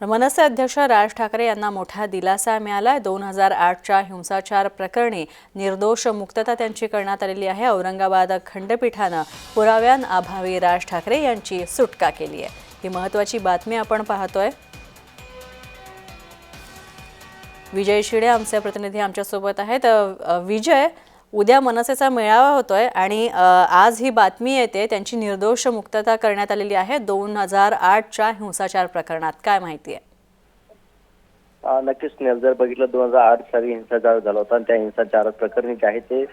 मनसे अध्यक्ष राज ठाकरे यांना मोठा दिलासा मिळाला आहे दोन हजार आठच्या हिंसाचार प्रकरणी निर्दोष मुक्तता त्यांची करण्यात आलेली आहे. औरंगाबाद खंडपीठानं पुराव्यांअभावी राज ठाकरे यांची सुटका केली आहे. ही महत्त्वाची बातमी आपण पाहतोय. विजय शिडे आमचे प्रतिनिधी आमच्यासोबत आहेत. विजय उद्या मनसेचा मेळावा होतोय आणि आज ही बातमी येते त्यांची निर्दोष मुक्तता करण्यात आलेली आहे दोन हजार आठच्या हिंसाचार प्रकरणात. काय माहिती आहे? नक्कीच जर बघितलं दोन हजार आठ साली हिंसाचार झाला होता आणि त्या हिंसाचार प्रकरणी जे आहे ते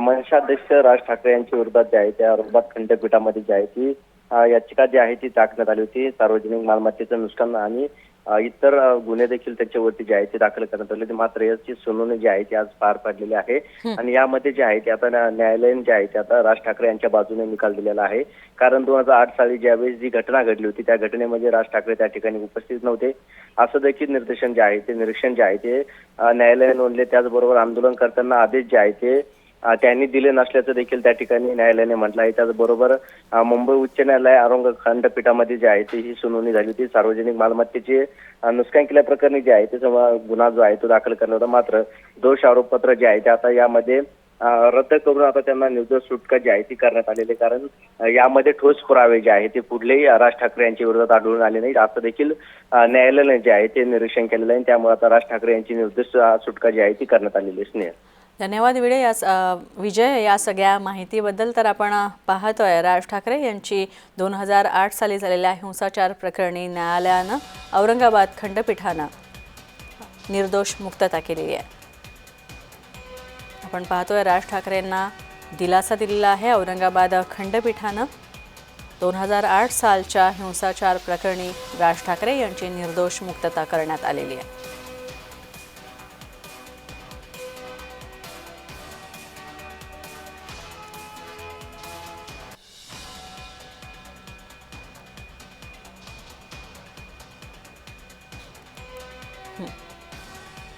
मनशाध्यक्ष राज ठाकरे यांच्या विरोधात जे आहे त्या विरोधात खंडपीठामध्ये जी आहे ती याचिका जी आहे ती टाकण्यात आली होती. सार्वजनिक मालमत्तेचं नुकसान आणि इतर गुन्हे देखील त्याच्यावरती जे आहे ते दाखल करण्यात आले. मात्र याची सुनावणी जी आहे ती आज पार पडलेली आहे. आणि यामध्ये जे आहे ते आता न्या- न्यायालयीन जे आहे ते आता राज ठाकरे यांच्या बाजूने निकाल दिलेला आहे. कारण दोन हजार आठ साली ज्यावेळेस जी घटना घडली होती त्या घटनेमध्ये राज ठाकरे त्या ठिकाणी उपस्थित नव्हते. असं देखील निर्देशन जे आहे ते निरीक्षण जे आहे ते न्यायालयाने नोंदले. त्याचबरोबर आंदोलन करताना आदेश जे आहे ते त्यांनी दिले नसल्याचं देखील त्या ठिकाणी न्यायालयाने म्हटलं आहे. त्याचबरोबर मुंबई उच्च न्यायालय औरंग खंडपीठामध्ये जे आहे ते ही सुनावणी झाली होती. सार्वजनिक मालमत्तेचे नुकसान केल्याप्रकरणी जे आहे ते गुन्हा जो आहे तो दाखल करण्यात होता मात्र दोष आरोपपत्र जे आहे ते आता यामध्ये रद्द करून आता त्यांना निर्दोष सुटका जी आहे ती करण्यात आलेली आहे. कारण यामध्ये ठोस पुरावे जे आहे ते कुठलेही राज ठाकरे यांच्या विरोधात आढळून आले नाही असं देखील न्यायालयाने जे आहे ते निरीक्षण केलेलं आहे. त्यामुळे आता राज ठाकरे यांची निर्दोष सुटका जी आहे ती करण्यात आलेली आहे. स्नेह धन्यवाद विडे. या विजय या सगळ्या माहितीबद्दल तर आपण पाहतोय. राज ठाकरे यांची दोन हजार आठ साली झालेल्या हिंसाचार प्रकरणी न्यायालयानं औरंगाबाद खंडपीठानं निर्दोष मुक्तता केलेली आहे. आपण पाहतोय राज ठाकरेंना दिलासा दिलेला आहे. औरंगाबाद खंडपीठानं दोन हजार आठ सालच्या हिंसाचार प्रकरणी राज ठाकरे यांची निर्दोष मुक्तता करण्यात आलेली आहे. हं.